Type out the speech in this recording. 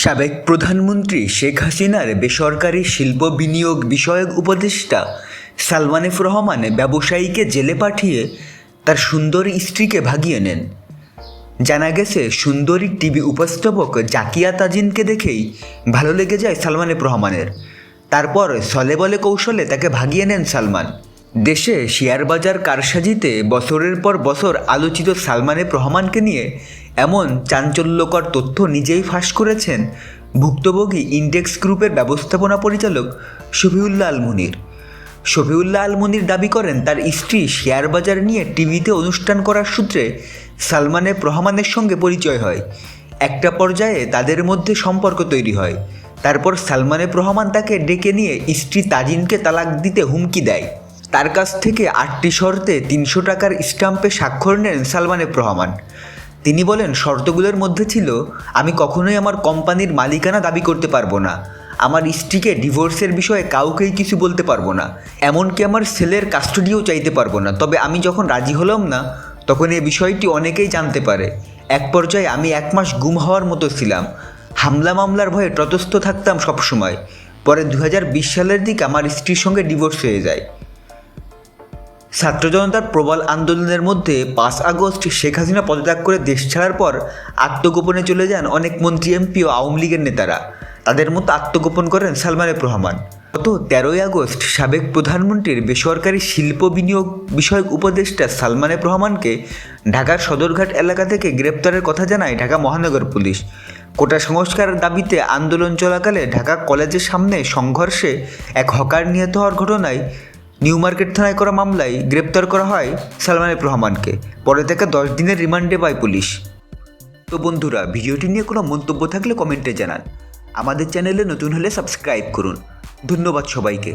সাবেক প্রধানমন্ত্রী শেখ হাসিনার বেসরকারি শিল্প বিনিয়োগ বিষয়ক উপদেষ্টা সালমান এফ রহমান ব্যবসায়ীকে জেলে পাঠিয়ে তার সুন্দরী স্ত্রীকে ভাগিয়ে নেন। জানা গেছে, সুন্দরী টিভি উপস্থাপক জাকিয়া তাজিনকে দেখেই ভালো লেগে যায় সালমান এফ রহমানের। তারপর সলে বলে কৌশলে তাকে ভাগিয়ে নেন সালমান। দেশে শেয়ার বাজার কারসাজিতে বছরের পর বছর আলোচিত সালমান রহমানকে নিয়ে এমন চাঞ্চল্যকর তথ্য নিজেই ফাঁস করেছেন ভুক্তভোগী ইন্ডেক্স গ্রুপের ব্যবস্থাপনা পরিচালক শফিউল্লাহ আলমুনির শফিউল্লাহ আলমনির দাবি করেন, তার স্ত্রী শেয়ার বাজার নিয়ে টিভিতে অনুষ্ঠান করার সূত্রে সালমান রহমানের সঙ্গে পরিচয় হয়। একটা পর্যায়ে তাদের মধ্যে সম্পর্ক তৈরি হয়। তারপর সালমান রহমান তাকে ডেকে নিয়ে স্ত্রী তাজিনকে তালাক দিতে হুমকি দেয়। তার কাছ থেকে আটটি শর্তে তিনশো টাকার স্টাম্পে স্বাক্ষর নেন সালমান এফ রহমান তিনি বলেন, শর্তগুলোর মধ্যে ছিল, আমি কখনোই আমার কোম্পানির মালিকানা দাবি করতে পারব না। আমার স্ত্রীকে ডিভোর্সের বিষয়ে কাউকেই কিছু বলতে পারব না। এমনকি আমার ছেলের কাস্টডিও চাইতে পারব না। তবে আমি যখন রাজি হলাম না, তখন এই বিষয়টি অনেকেই জানতে পারে। এক পর্যায়ে আমি এক মাস গুম হওয়ার মতো ছিলাম। হামলা মামলার ভয়ে তটস্থ থাকতাম সবসময়। পরে দু হাজার বিশ সালের দিকে আমার স্ত্রীর সঙ্গে ডিভোর্স হয়ে যায়। ছাত্র জনতার প্রবল আন্দোলনের মধ্যে পাঁচ আগস্ট শেখ হাসিনা পদত্যাগ করে দেশ ছাড়ার পর আত্মগোপনে চলে যান অনেক মন্ত্রী, এমপি ও আওয়ামী লীগের নেতারা। তাদের মতো আত্মগোপন করেন সালমান রহমান। গত তেরোই আগস্ট সাবেক প্রধানমন্ত্রীর বেসরকারি শিল্প বিনিয়োগ বিষয়ক উপদেষ্টা সালমান রহমানকে ঢাকার সদরঘাট এলাকা থেকে গ্রেপ্তারের কথা জানায় ঢাকা মহানগর পুলিশ। কোটা সংস্কার দাবিতে আন্দোলন চলাকালে ঢাকা কলেজের সামনে সংঘর্ষে এক হকার নিহত হওয়ার ঘটনায় নিউ মার্কেট থানায় করা মামলায় গ্রেপ্তার করা হয় সালমান রহমানকে। পরে তাকে দশ দিনের রিমান্ডে পায় পুলিশ। তো বন্ধুরা, ভিডিওটি নিয়ে কোনো মন্তব্য থাকলে কমেন্টে জানান। আমাদের চ্যানেলে নতুন হলে সাবস্ক্রাইব করুন। ধন্যবাদ সবাইকে।